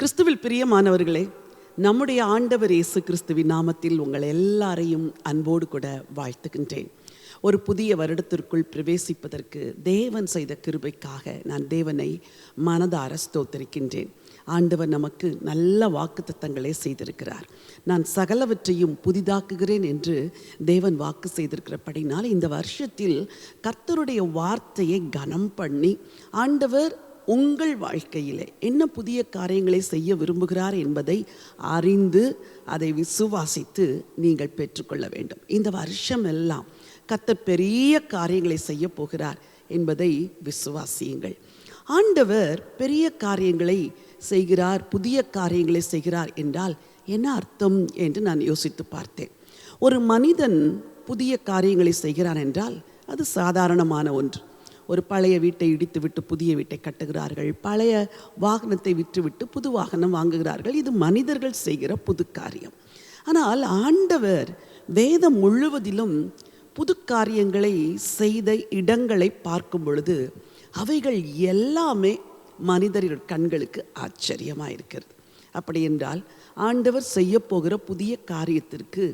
கிறிஸ்துவில் பிரியமானவர்களே நம்முடைய ஆண்டவர் இயேசு கிறிஸ்துவின் நாமத்தில் உங்கள் எல்லாரையும் அன்போடு கூட வாழ்த்துகின்றேன். ஒரு புதிய வருடத்திற்குள் பிரவேசிப்பதற்கு தேவன் செய்த கிருபைக்காக நான் தேவனை மனதார ஸ்தோத்தரிக்கின்றேன். ஆண்டவர் நமக்கு நல்ல வாக்குத்தத்தங்களை செய்திருக்கிறார். நான் சகலவற்றையும் புதிதாக்குகிறேன் என்று தேவன் வாக்கு செய்திருக்கிறபடினால் இந்த வருஷத்தில் கர்த்தருடைய வார்த்தையை கனம் பண்ணி ஆண்டவர் உங்கள் வாழ்க்கையிலே என்ன புதிய காரியங்களை செய்ய விரும்புகிறார் என்பதை அறிந்து அதை விசுவாசித்து நீங்கள் பெற்றுக்கொள்ள வேண்டும். இந்த வருஷம் எல்லாம் கத்த பெரிய காரியங்களை செய்ய போகிறார் என்பதை விசுவாசியுங்கள். ஆண்டவர் பெரிய காரியங்களை செய்கிறார் புதிய காரியங்களை செய்கிறார் என்றால் என்ன அர்த்தம் என்று நான் யோசித்து பார்த்தேன். ஒரு மனிதன் புதிய காரியங்களை செய்கிறான் என்றால் அது சாதாரணமான ஒன்று. ஒரு பழைய வீட்டை இடித்துவிட்டு புதிய வீட்டை கட்டுகிறார்கள். பழைய வாகனத்தை விற்றுவிட்டு புது வாகனம் வாங்குகிறார்கள். இது மனிதர்கள் செய்கிற புது காரியம். ஆனால் ஆண்டவர் வேதம் முழுவதிலும் புது காரியங்களை செய்த இடங்களை பார்க்கும் பொழுது அவைகள் எல்லாமே மனிதர்கள் கண்களுக்கு ஆச்சரியமாக இருக்கிறது அப்படி என்றால் ஆண்டவர் செய்ய போகிற புதிய காரியத்திற்கு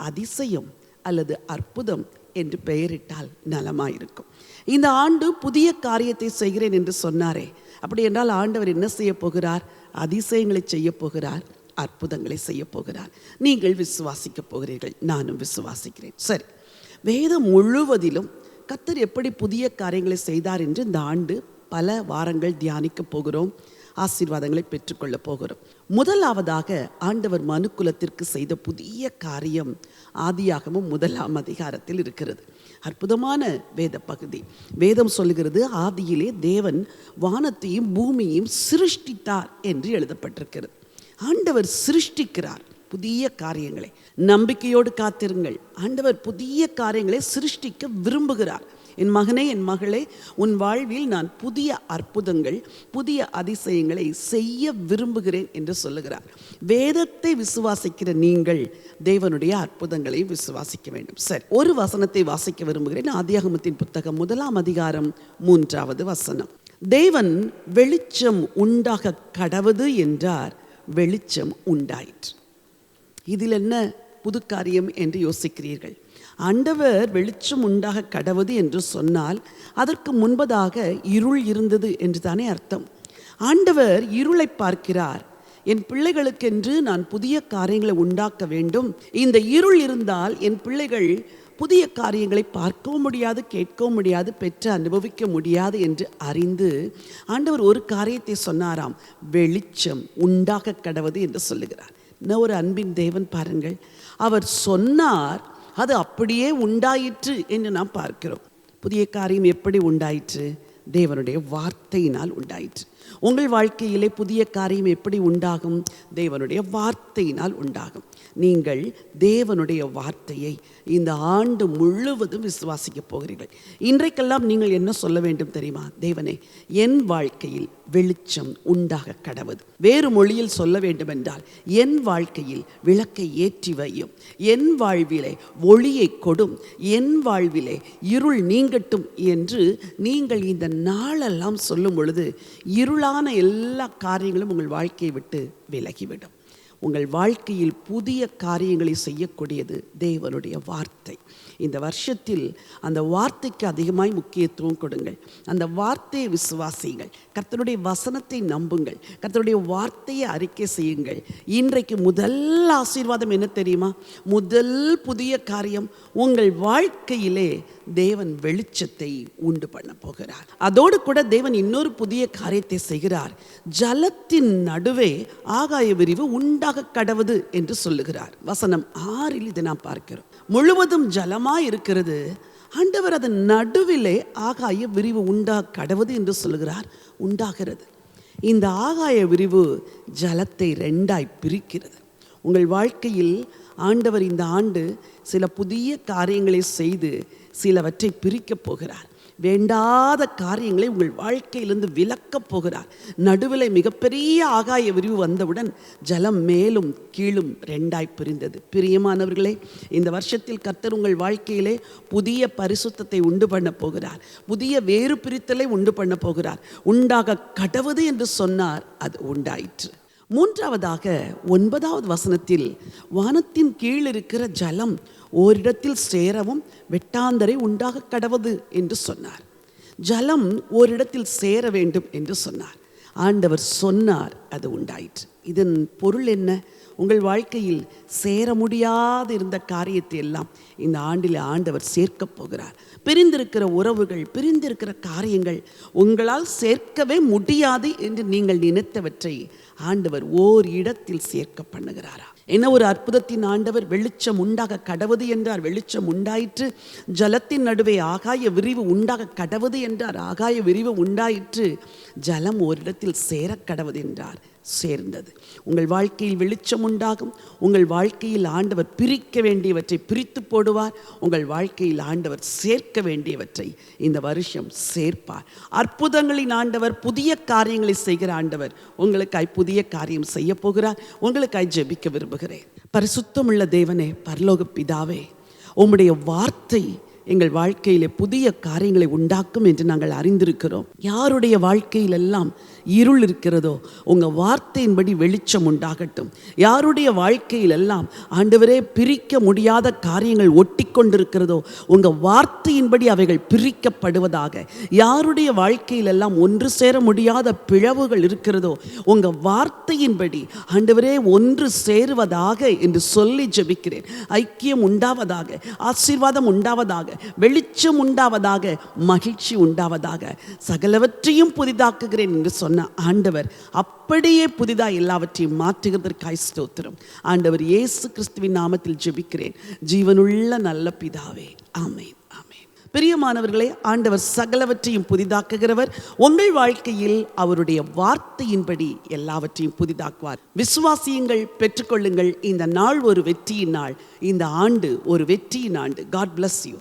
அதிசயம் அல்லது அற்புதம் என்று பெயரிட்டால் நலமாயிருக்கும். இந்த ஆண்டு புதிய காரியத்தை செய்கிறேன் என்று சொன்னாரே. அப்படி என்றால் ஆண்டவர் என்ன செய்ய போகிறார்? அதிசயங்களை செய்ய போகிறார். அற்புதங்களை செய்ய போகிறார். நீங்கள் விசுவாசிக்க போகிறீர்கள். நானும் விசுவாசிக்கிறேன். சரி. வேதம் முழுவதிலும் கத்தர் எப்படி புதிய காரியங்களை செய்தார் என்று இந்த ஆண்டு பல வாரங்கள் தியானிக்க போகிறோம். ஆசீர்வாதங்களை பெற்றுக்கொள்ளப் போகிறோம். முதலாவதாக ஆண்டவர் மனுக்குலத்திற்கு செய்த புதிய காரியம் ஆதியாகமும் முதலாம் அதிகாரத்தில் இருக்கிறது. அற்புதமான வேத பகுதி. வேதம் சொல்லுகிறது ஆதியிலே தேவன் வானத்தையும் பூமியையும் சிருஷ்டித்தார் என்று எழுதப்பட்டிருக்கிறது. ஆண்டவர் சிருஷ்டிக்கிறார் புதிய காரியங்களை. நம்பிக்கையோடு காத்திருங்கள். ஆண்டவர் புதிய காரியங்களை சிருஷ்டிக்க விரும்புகிறார். என் மகனே என் மகளே உன் வாழ்வில் நான் புதிய அற்புதங்கள் புதிய அதிசயங்களை செய்ய விரும்புகிறேன் என்று சொல்லுகிறார். வேதத்தை விசுவாசிக்கிற நீங்கள் தேவனுடைய அற்புதங்களை விசுவாசிக்க வேண்டும். சரி ஒரு வசனத்தை வாசிக்க விரும்புகிறேன். ஆதியாகமத்தின் புத்தகம் முதலாம் அதிகாரம் மூன்றாவது வசனம். தேவன் வெளிச்சம் உண்டாக கடவுது என்றார் வெளிச்சம் உண்டாயிற்று. இதில் என்ன புது காரியம் என்று யோசிக்கிறீர்கள்? ஆண்டவர் வெளிச்சம் உண்டாக கடவுது என்று சொன்னால் அதற்கு முன்பதாக இருள் இருந்தது என்று தானே அர்த்தம். ஆண்டவர் இருளை பார்க்கிறார். என் பிள்ளைகளுக்கென்று நான் புதிய காரியங்களை உண்டாக்க வேண்டும். இந்த இருள் இருந்தால் என் பிள்ளைகள் புதிய காரியங்களை பார்க்கவும் முடியாது கேட்கவும் முடியாது பெற்று அனுபவிக்க முடியாது என்று அறிந்து ஆண்டவர் ஒரு காரியத்தை சொன்னாராம். வெளிச்சம் உண்டாக கடவுது என்று சொல்லுகிறார். என்ன ஒரு அன்பின் தேவன் பாருங்கள். அவர் சொன்னார் அது அப்படியே உண்டாயிற்று என்று நாம் பார்க்கிறோம். புதிய காரியம் எப்படி உண்டாயிற்று? தேவனுடைய வார்த்தையினால் உண்டாயிற்று. உங்கள் வாழ்க்கையிலே புதிய காரியம் எப்படி உண்டாகும்? தேவனுடைய வார்த்தையினால் உண்டாகும். நீங்கள் தேவனுடைய வார்த்தையை இந்த ஆண்டு முழுவதும் விசுவாசிக்க போகிறீர்கள். இன்றைக்கெல்லாம் நீங்கள் என்ன சொல்ல வேண்டும் தெரியுமா? தேவனே என் வாழ்க்கையில் வெளிச்சம் உண்டாக கடவுது. வேறு மொழியில் சொல்ல வேண்டுமென்றால் என் வாழ்க்கையில் விளக்கை ஏற்றி வையும். என் வாழ்விலே ஒளியை கொடும். என் வாழ்விலே இருள் நீங்கட்டும் என்று நீங்கள் இந்த நாளெல்லாம் சொல்லும் பொழுது இருளான எல்லா காரியங்களும் உங்கள் வாழ்க்கையை விட்டு விலகிவிடும். உங்கள் வாழ்க்கையில் புதிய காரியங்களை செய்யக்கூடியது தேவனுடைய வார்த்தை. இந்த வருஷத்தில் அந்த வார்த்தைக்கு அதிகமாய் முக்கியத்துவம் கொடுங்கள். அந்த வார்த்தையை விசுவாசியுங்கள். கர்த்தருடைய வசனத்தை நம்புங்கள். கர்த்தருடைய வார்த்தையை அறிக்கை செய்யுங்கள். இன்றைக்கு முதல் ஆசீர்வாதம் என்ன தெரியுமா? முதல் புதிய காரியம் உங்கள் வாழ்க்கையிலே தேவன் வெளிச்சத்தை உண்டு பண்ண போகிறார். அதோடு கூட தேவன் இன்னொரு புதிய காரியத்தை செய்கிறார். ஜலத்தின் நடுவே ஆகாய விரிவு உண்டாக கடவுது என்று சொல்லுகிறார். வசனம் ஆறில் இதை நாம் பார்க்கிறோம். முழுவதும் ஜலமாக இருக்கிறது. ஆண்டவர் அதன் நடுவிலே ஆகாய விரிவு உண்டா கடவுது என்று சொல்லுகிறார். உண்டாகிறது. இந்த ஆகாய விரிவு ஜலத்தை ரெண்டாய் பிரிக்கிறது. உங்கள் வாழ்க்கையில் ஆண்டவர் இந்த ஆண்டு சில புதிய காரியங்களை செய்து சிலவற்றை பிரிக்கப் போகிறார். வேண்டாத காரியங்களை உங்கள் வாழ்க்கையிலிருந்து விலக்கப் போகிறார். நடுவில் மிகப்பெரிய ஆகாய விரிவு வந்தவுடன் ஜலம் மேலும் கீழும் ரெண்டாய் பிரிந்தது. பிரியமானவர்களே இந்த வருஷத்தில் கர்த்தர் உங்கள் வாழ்க்கையிலே புதிய பரிசுத்தத்தை உண்டு பண்ண போகிறார். புதிய வேறு பிரித்தலை உண்டு பண்ண போகிறார். உண்டாக கடவுது என்று சொன்னார் அது உண்டாயிற்று. மூன்றாவதாக ஒன்பதாவது வசனத்தில் வானத்தின் கீழ் இருக்கிற ஜலம் ஓரிடத்தில் சேரவும் வெட்டாந்தரை உண்டாக கடவது என்று சொன்னார். ஜலம் ஓரிடத்தில் சேர வேண்டும் என்று சொன்னார். ஆண்டவர் சொன்னார் அது உண்டாயிற்று. இதன் பொருள் என்ன? உங்கள் வாழ்க்கையில் சேர முடியாது இருந்த காரியத்தை எல்லாம் இந்த ஆண்டில் ஆண்டவர் சேர்க்கப் போகிறார். பிரிந்திருக்கிற உறவுகள் பிரிந்திருக்கிற காரியங்கள் உங்களால் சேர்க்கவே முடியாது என்று நீங்கள் நினைத்தவற்றை ஆண்டவர் ஓர் இடத்தில் சேர்க்க பண்ணுகிறாரா என்ன ஒரு அற்புதத்தின் ஆண்டவர் வெளிச்சம் உண்டாக கடவுது என்றார். வெளிச்சம் உண்டாயிற்று. ஜலத்தின் நடுவே ஆகாய விரிவு உண்டாக கடவுது என்றார். ஆகாய விரிவு உண்டாயிற்று. ஜலம் ஓரிடத்தில் சேர கடவுது என்றார். சேர்ந்தது. உங்கள் வாழ்க்கையில் வெளிச்சம் உண்டாகும். உங்கள் வாழ்க்கையில் ஆண்டவர் பிரிக்க வேண்டியவற்றை பிரித்து போடுவார். உங்கள் வாழ்க்கையில் ஆண்டவர் சேர்க்க வேண்டியவற்றை இந்த வருஷம் சேர்ப்பார். அற்புதங்களின் ஆண்டவர் புதிய காரியங்களை செய்கிற ஆண்டவர் உங்களுக்காய் புதிய காரியம் செய்ய போகிறார். உங்களுக்காய் ஜெபிக்க விரும்புகிறேன். பரிசுத்தமுள்ள தேவனே பரலோக பிதாவே உம்முடைய வார்த்தை எங்கள் வாழ்க்கையிலே புதிய காரியங்களை உண்டாக்கும் என்று நாங்கள் அறிந்திருக்கிறோம். யாருடைய வாழ்க்கையிலெல்லாம் இருள் இருக்கிறதோ உங்கள் வார்த்தையின்படி வெளிச்சம் உண்டாகட்டும். யாருடைய வாழ்க்கையிலெல்லாம் ஆண்டவரே பிரிக்க முடியாத காரியங்கள் ஒட்டி கொண்டிருக்கிறதோ உங்கள் வார்த்தையின்படி அவைகள் பிரிக்கப்படுவதாக யாருடைய வாழ்க்கையிலெல்லாம் ஒன்று சேர முடியாத பிளவுகள் இருக்கிறதோ உங்கள் வார்த்தையின்படி ஆண்டவரே ஒன்று சேருவதாக என்று சொல்லி ஜெபிக்கிறேன். ஐக்கியம் உண்டாவதாக ஆசீர்வாதம் உண்டாவதாக வெளிச்சம் உண்டாவதாக மகிழ்ச்சி உண்டாவதாக சகலவற்றையும் புதிதாக்குகிறேன் என்று சொன்ன சொன்ன ஆண்டவர் அப்படியே புதிதாக எல்லாவற்றையும் மாற்றுகிறதற்காய் ஸ்தோத்திரம். ஆண்டவர் இயேசு கிறிஸ்துவின் நாமத்தில் ஜெபிக்கிறேன். ஜீவனுள்ள நல்ல பிதாவே ஆமேன் ஆமென். பிரியமானவர்களே ஆண்டவர் சகலவற்றையும் புதிதாக்குகிறவர். உங்கள் வாழ்க்கையில் அவருடைய வார்த்தையின்படி எல்லாவற்றையும் புதிதாக்குவார். விசுவாசியுங்கள் பெற்றுக்கொள்ளுங்கள். இந்த நாள் ஒரு வெற்றியின் நாள். இந்த ஆண்டு ஒரு வெற்றியின் ஆண்டு. God bless you